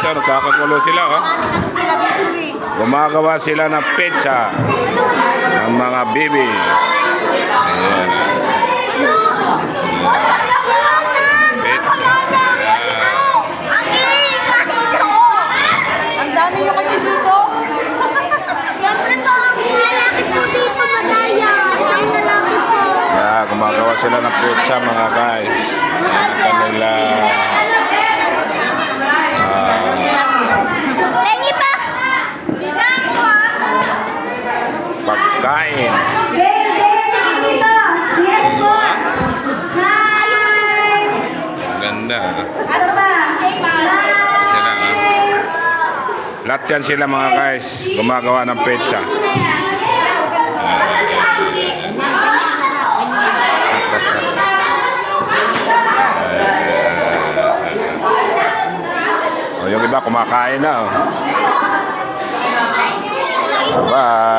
guys, oh, nagkakagulo sila. Oh. Sila dito eh. Gumagawa sila ng pizza ng mga bibi. Ayan. Kaya gumagawa sila ng pizza mga guys. Pagkain. Ganda. Sila, ha? Lahat yan sila mga guys. Gumagawa ng pizza. O, yung iba kumakain na. Oh. Bye.